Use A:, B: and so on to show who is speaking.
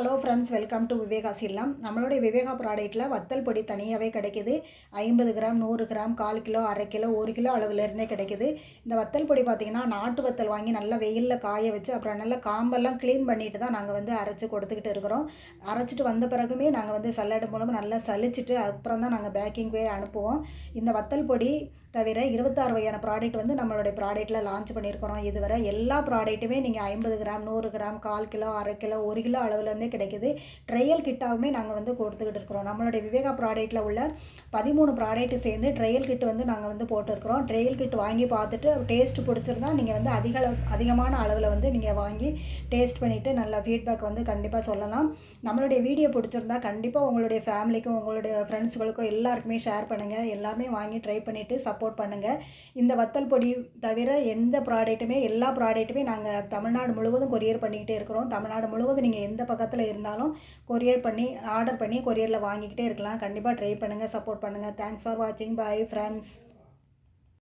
A: Hello friends welcome to Viveka சில்லாம் நம்மளுடைய விவேகா ப்ராடக்ட்டில் வத்தல் பொடி தனியாகவே கிடைக்குது. ஐம்பது கிராம் நூறு கிராம் கால் கிலோ அரை கிலோ ஒரு கிலோ அளவுலேருந்தே கிடைக்குது. இந்த வத்தல் பொடி பார்த்திங்கன்னா நாட்டு வத்தல் வாங்கி நல்லா வெயிலில் காய வச்சு அப்புறம் நல்லா காம்பெல்லாம் க்ளீன் பண்ணிட்டு தான் நாங்கள் வந்து அரைச்சி கொடுத்துக்கிட்டு இருக்கிறோம். அரைச்சிட்டு வந்த பிறகுமே நாங்கள் வந்து சல்லடை மூலமாக நல்லா சலிச்சிட்டு அப்புறம் தான் நாங்கள் பேக்கிங் போய் அனுப்புவோம். இந்த வத்தல் பொடி தவிர இருபத்தாறு வகையான ப்ராடக்ட் வந்து நம்மளுடைய ப்ராடக்ட்டில் லான்ச் பண்ணியிருக்கிறோம். இதுவரை எல்லா ப்ராடக்ட்டுமே நீங்கள் ஐம்பது கிராம் நூறு கிராம் கால் கிலோ அரை கிலோ ஒரு கிலோ அளவுலேருந்தே கிடைக்குது. ட்ரையல் கிட்டாகவுமே நாங்கள் வந்து கொடுத்துக்கிட்டு இருக்கிறோம். நம்மளுடைய விவேகா ப்ராடக்ட்டில் உள்ள பதிமூணு ப்ராடக்ட் சேர்ந்து ட்ரையல் கிட் வந்து நாங்கள் வந்து போட்டிருக்கிறோம். ட்ரையல் கிட் வாங்கி பார்த்துட்டு டேஸ்ட் பிடிச்சிருந்தா நீங்கள் வந்து அதிக அளவு அதிகமான அளவில் வந்து நீங்கள் வாங்கி டேஸ்ட் பண்ணிவிட்டு நல்ல ஃபீட்பேக் வந்து கண்டிப்பாக சொல்லலாம். நம்மளுடைய வீடியோ பிடிச்சிருந்தா கண்டிப்பாக உங்களுடைய ஃபேமிலிக்கும் உங்களுடைய ஃப்ரெண்ட்ஸுகளுக்கும் எல்லாருக்குமே ஷேர் பண்ணுங்கள் எல்லாமே வாங்கி ட்ரை பண்ணிவிட்டு சப்போர்ட் பண்ணுங்கள் இந்த வத்தல் பொடி தவிர எந்த ப்ராடக்ட்டுமே எல்லா ப்ராடக்ட்டுமே நாங்கள் தமிழ்நாடு முழுவதும் கொரியர் பண்ணிக்கிட்டே இருக்கிறோம். தமிழ்நாடு முழுவதும் நீங்கள் எந்த பக்கத்தில் இருந்தாலும் கொரியர் பண்ணி ஆர்டர் பண்ணி கொரியரில் வாங்கிக்கிட்டே இருக்கலாம். கண்டிப்பாக ட்ரை பண்ணுங்கள் சப்போர்ட் பண்ணுங்கள் தேங்க்ஸ் ஃபார் வாட்சிங் பை ஃப்ரெண்ட்ஸ்